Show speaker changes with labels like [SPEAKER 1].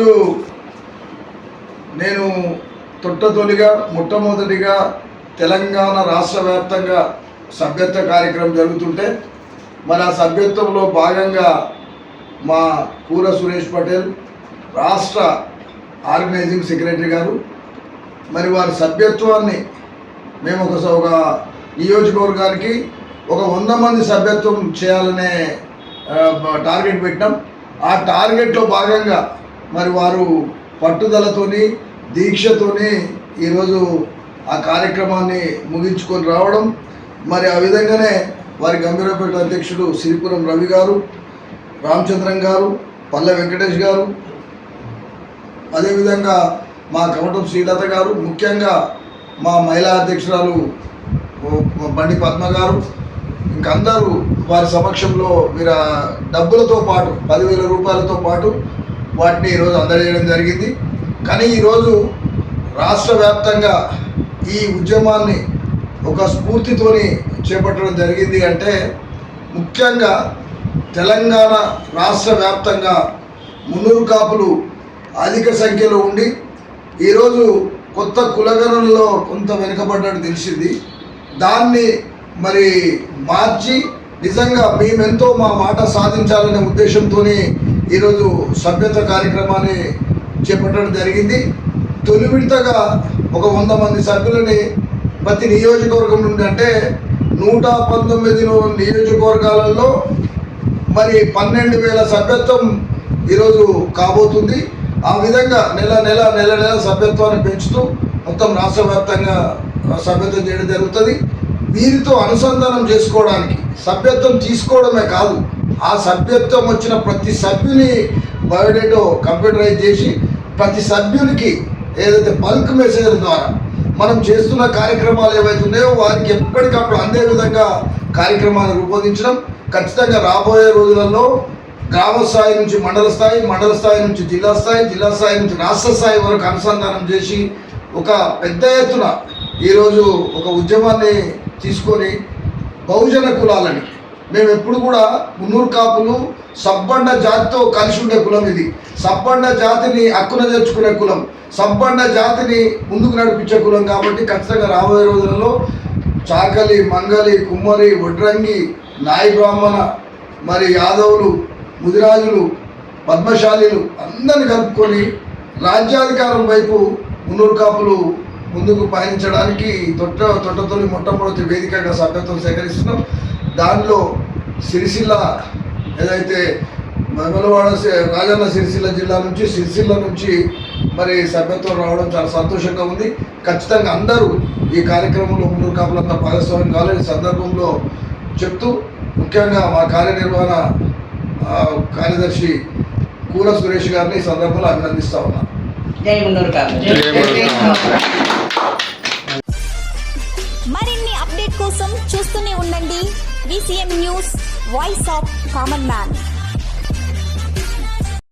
[SPEAKER 1] ఈరోజు నేను తొట్టతొలిగా మొట్టమొదటిగా తెలంగాణ రాష్ట్ర వ్యాప్తంగా సభ్యత్వ కార్యక్రమం జరుగుతుంటే మరి ఆ సభ్యత్వంలో భాగంగా మా కూర సురేష్ పటేల్ రాష్ట్ర ఆర్గనైజింగ్ సెక్రటరీ గారు మరి వారి సభ్యత్వాన్ని మేము ఒక ఒక నియోజకవర్గానికి ఒక వంద మంది సభ్యత్వం చేయాలనే టార్గెట్ పెట్టినాం. ఆ టార్గెట్లో భాగంగా మరి వారు పట్టుదలతోని దీక్షతోని ఈరోజు ఆ కార్యక్రమాన్ని ముగించుకొని రావడం. మరి ఆ విధంగానే వారి గంభీరపేట అధ్యక్షుడు సిరిపురం రవి గారు రామచంద్రం గారు పల్లె వెంకటేష్ గారు అదేవిధంగా మా కమటం శ్రీలత గారు ముఖ్యంగా మా మహిళా అధ్యక్షురాలు బండి పద్మ గారు ఇంకందరూ వారి సమక్షంలో మీరు డబ్బులతో పాటు పదివేల రూపాయలతో పాటు వాటిని ఈరోజు అందజేయడం జరిగింది. కానీ ఈరోజు రాష్ట్ర వ్యాప్తంగా ఈ ఉద్యమాన్ని ఒక స్ఫూర్తితోని చేపట్టడం జరిగింది అంటే ముఖ్యంగా తెలంగాణ రాష్ట్ర వ్యాప్తంగా మున్నూరు కాపులు అధిక సంఖ్యలో ఉండి ఈరోజు కొత్త కులగణనలో కొంత వెనుకబడ్డట్టు తెలిసింది. దాన్ని మరి మార్చి నిజంగా మేమెంతో మా మాట సాధించాలనే ఉద్దేశంతోనే ఈరోజు సభ్యత్వ కార్యక్రమాన్ని చేపట్టడం జరిగింది. తొలి విడతగా ఒక వంద మంది సభ్యులని ప్రతి నియోజకవర్గం నుండి అంటే నూట పంతొమ్మిది నియోజకవర్గాలలో మరి పన్నెండు వేల సభ్యత్వం ఈరోజు కాబోతుంది. ఆ విధంగా నెల నెల నెల నెల సభ్యత్వాన్ని పెంచుతూ మొత్తం రాష్ట్ర వ్యాప్తంగా సభ్యత్వం చేయడం జరుగుతుంది. వీరితో అనుసంధానం చేసుకోవడానికి సభ్యత్వం తీసుకోవడమే కాదు ఆ సభ్యత్వం వచ్చిన ప్రతి సభ్యుని బయోడేటో కంప్యూటరైజ్ చేసి ప్రతి సభ్యునికి ఏదైతే బల్క్ మెసేజ్ ద్వారా మనం చేస్తున్న కార్యక్రమాలు ఏవైతే ఉన్నాయో వారికి ఎప్పటికప్పుడు అందే విధంగా కార్యక్రమాలు రూపొందించడం ఖచ్చితంగా రాబోయే రోజులలో గ్రామ స్థాయి నుంచి మండల స్థాయి మండల స్థాయి నుంచి జిల్లా స్థాయి జిల్లా స్థాయి నుంచి రాష్ట్ర స్థాయి వరకు అనుసంధానం చేసి ఒక పెద్ద ఎత్తున ఈరోజు ఒక ఉద్యమాన్ని తీసుకొని బహుజన కులాలని మేము ఎప్పుడు కూడా మున్నూరు కాపులు సబ్బండ జాతితో కలిసి ఉండే కులం ఇది. సబ్బండ జాతిని హక్కున తెచ్చుకునే కులం. సబ్బండ జాతిని ముందుకు నడిపించే కులం కాబట్టి ఖచ్చితంగా రాబోయే రోజులలో చాకలి మంగలి కుమ్మరి వడ్రంగి నాయి బ్రాహ్మణ మరి యాదవులు ముదిరాజులు పద్మశాలీలు అందరిని కలుపుకొని రాజ్యాధికారం వైపు మున్నూరు కాపులు ముందుకు పయనించడానికి తొట్ట తొట్టతోని మొట్టమొదటి వేదికగా సభ్యత్వం సేకరిస్తున్నాం. దానిలో సిరిసిల్ల ఏదైతే మమలవాడ సి- రాజన్న సిరిసిల్ల జిల్లా నుంచి సిరిసిల్ల నుంచి మరి సభ్యత్వం రావడం చాలా సంతోషంగా ఉంది. ఖచ్చితంగా అందరూ ఈ కార్యక్రమంలో మున్నూరు కాపులంతా భాగస్వామ్యం కావాలని ఈ సందర్భంలో చెప్తూ ముఖ్యంగా మా కార్యనిర్వహణ ఆ, కార్యదర్శి కూర సురేష్ గారిని ఈ సందర్భంలో అభినందిస్తా ఉన్నాను.
[SPEAKER 2] జై
[SPEAKER 3] కోసం చూస్తూనే ఉండండి. VCM news voice of common man